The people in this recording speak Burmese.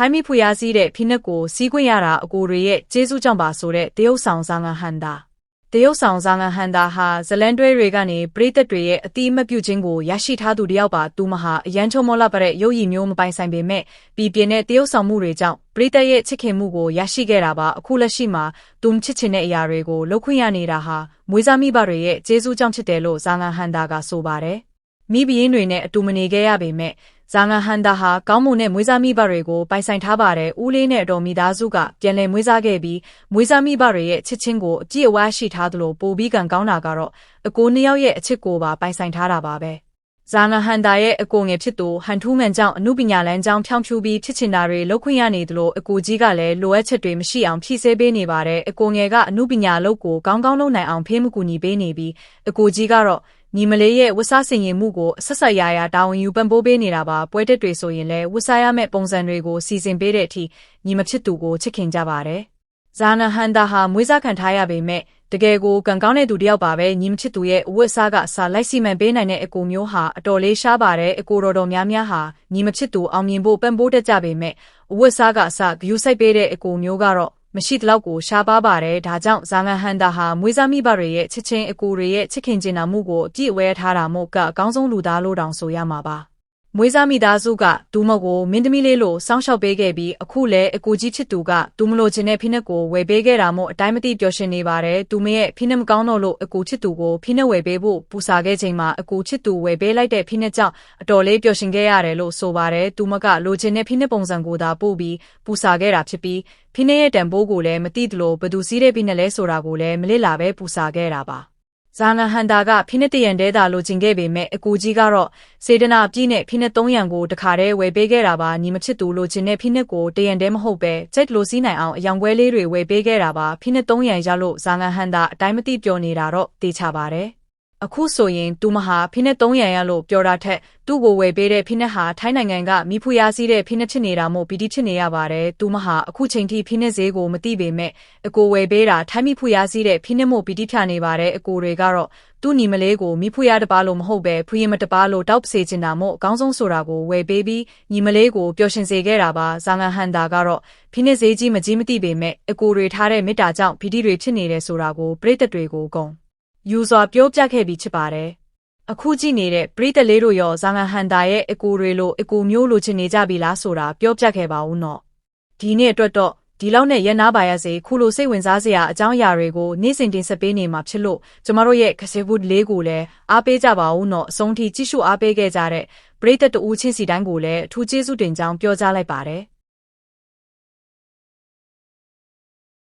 ထိုင်းမိဖွေရစည်းတဲ့ဖိနက်ကိုစီးခွင့်ရတာအကိုတွေရဲ့ကျေးဇူးကြောင့်ပါဆိုတဲ့တရုတ်ဆောင်ဇာငန်ဟန်တာတရုတ်ဆောင်ဇာငန်ဟန်တာဟာဇလန်တွဲတွေကနေပရိသတ်တွေရဲ့အတိအမှတ်ပြုခြင်းကိုရရှိထားသူတယောက်ပါသူမဟာအရန်ချုံမောလပတဲ့ရုပ်ရည်မျိုးမပိုင်ဆိုင်ပေမဲ့ပြည်ပြင်းတဲ့တရုတ်ဆောင်မှုတွေကြောင့်ပရိသတ်ရဲ့ချစ်ခင်မှုကိုရရှိခဲ့တာပါအခုလက်ရှိမှာသူမချစ်ချင်တဲ့အရာတွေကိုလုပ်ခွင့်ရနေတာဟာမွေးစားမိဘတွေရဲ့ကျေးဇူးကြောင့်ဖြစ်တယ်လို့ဇာငန်ဟန်တာကဆိုပါတယ်မိဘရင်းတွေနဲ့အတူမနေခဲ့ရပေမဲ့ ဇာငန်ဟန်တာဟာကောင်းမွန်တဲ့မွေးစားမိဘတွေကိုပိုင်ဆိုင်ထားပါတယ်။ဦးလေးနဲ့အတော်မိသားစုကပြန်လည်မွေးစားခဲ့ပြီးမွေးစားမိဘတွေရဲ့ချစ်ချင်းကိုအကြည့်အဝါရှိထားသလိုပိုပြီးကံကောင်းတာကတော့အကိုနှစ်ယောက်ရဲ့အချစ်ကိုပါပိုင်ဆိုင်ထားတာပါပဲ။ဇာငန်ဟန်တာရဲ့အကိုငယ်ဖြစ်သူဟန်ထူးမန်ကြောင့်အမှုပညာလမ်းကြောင်းဖြောင်းဖြူးပြီးဖြစ်ချင်တာတွေလုပ်ခွင့်ရနေသလိုအကိုကြီးကလည်းလိုအပ်ချက်တွေမရှိအောင်ဖြည့်ဆည်းပေးနေပါတယ်။အကိုငယ်ကအမှုပညာလုပ်ကိုကောင်းကောင်းလုပ်နိုင်အောင်ဖေးမကူညီပေးနေပြီးအကိုကြီးကတော့ ညီမလေးရဲ့ဝတ်စားဆင်ရင်မှုကိုဆက်ဆက်ရရတာဝန်ယူပံ့ပိုးပေးနေတာပါပွဲတက်တွေဆိုရင်လည်းဝတ်စားရမယ့်ပုံစံတွေကိုစီစဉ်ပေးတဲ့အထိညီမဖြစ်သူကိုချစ်ခင်ကြပါတယ်ဇာနဟန်တာဟာမွေးစားခံထားရပေမဲ့တကယ်ကိုကံကောင်းတဲ့သူတယောက်ပါပဲညီမချစ်သူရဲ့အဝတ်စားကစာလိုက်စီမံပေးနိုင်တဲ့အကိုမျိုးဟာအတော်လေးရှားပါတယ်အကိုတော်တော်များများဟာညီမချစ်သူအောင်မြင်ဖို့ပံ့ပိုးတတ်ကြပေမဲ့အဝတ်စားကအစဂယူးဆိုင်ပေးတဲ့အကိုမျိုးကတော့ မရှိတလောက်ကိုရှားပါပါတယ်ဒါကြောင့်ဇာငန်ဟန်တာဟာမွေးစားမိဘတွေရဲ့ချစ်ချင်းအကူတွေရဲ့ချစ်ခင်ကျင်နာမှုကိုအပြည့်အဝဲထားတာမို့ကအကောင်းဆုံးလူသားလို့တောင်ဆိုရမှာပါ မွေးစားမိသားစုကဒူးမကိုမင်းသမီးလေးလိုစောင်းရှောက်ပေးခဲ့ပြီးအခုလည်းအကူကြီးချစ်သူကဒူးမလိုချင်တဲ့ဖိနက်ကိုဝယ်ပေးခဲ့တာမို့အတိုင်းမသိပျော်ရွှင်နေပါတယ်ဒူးမရဲ့ဖိနက်မကောင်းတော့လို့အကူချစ်သူကိုဖိနက်ဝယ်ပေးဖို့ပူစာခဲ့ချိန်မှာအကူချစ်သူဝယ်ပေးလိုက်တဲ့ဖိနက်ကြောင့်အတော်လေးပျော်ရွှင်ခဲ့ရတယ်လို့ဆိုပါတယ်ဒူးမကလိုချင်တဲ့ဖိနက်ပုံစံကိုသာပို့ပြီးပူစာခဲ့တာဖြစ်ပြီးဖိနက်ရဲ့တန်ဖိုးကိုလည်းမသိသလိုဘသူစီးတဲ့ဖိနက်လဲဆိုတာကိုလည်းမလစ်လာပဲပူစာခဲ့တာပါ ဇာနဟန်တာကဖိနစ်တရန်တဲတာလိုချင်ခဲ့ပေမဲ့အကူကြီးကတော့စေတနာပြည့်နဲ့ဖိနစ်300ကိုတခါတည်းဝယ်ပေးခဲ့တာပါညီမချစ်သူလိုချင်တဲ့ဖိနစ်ကိုတရန်တဲမဟုတ်ပဲကြိုက်လိုစီးနိုင်အောင်အယောင်ပွဲလေးတွေဝယ်ပေးခဲ့တာပါဖိနစ်300ရလို့ဇာနဟန်တာအတိုင်းမသိပြောနေတာတော့တေချပါတယ် အခုဆိုရင်သူမဟာဖိနက်300ရလို့ပြောတာထက်သူ့ကိုဝယ်ပေးတဲ့ဖိနက်ဟာထိုင်းနိုင်ငံကမိဖူရစီးတဲ့ဖိနက်ဖြစ်နေတာမို့ပီတိဖြစ်နေရပါတယ်။သူမဟာအခုချိန်ထိဖိနက်ဈေးကိုမသိပေမဲ့အကိုဝယ်ပေးတာထိုင်းမိဖူရစီးတဲ့ဖိနက်မို့ပီတိဖြနေပါတယ်။အကိုတွေကတော့သူ့ညီမလေးကိုမိဖူရတပါလို့မဟုတ်ပဲဖူရင်မတပါလို့တောက်ပစေချင်တာမို့အကောင်းဆုံးဆိုတာကိုဝယ်ပေးပြီးညီမလေးကိုပျော်ရွှင်စေခဲ့တာပါ။ဇာငန်ဟန်တာကတော့ဖိနက်ဈေးကြီးမကြီးမသိပေမဲ့အကိုတွေထားတဲ့မေတ္တာကြောင့်ပီတိတွေဖြစ်နေတယ်ဆိုတာကိုပြိတ္တတွေကိုကုန် ယူစွာပြောပြခဲ့ပြီးဖြစ်ပါတယ်။အခုကြည့်နေတဲ့ပရိသတ်လေးတို့ရောဇာငန်ဟန်တာရဲ့အကူတွေလိုအကူမျိုးလိုချင်နေကြပြီလားဆိုတာပြောပြခဲ့ပါဦးနော်။ဒီနေ့အတွက်တော့ဒီလောက်နဲ့ရနာပါရစေခုလိုစိတ်ဝင်စားစရာအကြောင်းအရာတွေကိုနေ့စဉ်တင်ဆက်ပေးနေမှာဖြစ်လို့ကျမတို့ရဲ့ခစေဘူးလေးကိုလည်းအားပေးကြပါဦးနော်အဆုံးထိကြည့်ရှုအားပေးခဲ့ကြတဲ့ပရိသတ်တူချင်းစီတိုင်းကိုလည်းအထူးကျေးဇူးတင်ကြောင်းပြောကြားလိုက်ပါတယ်။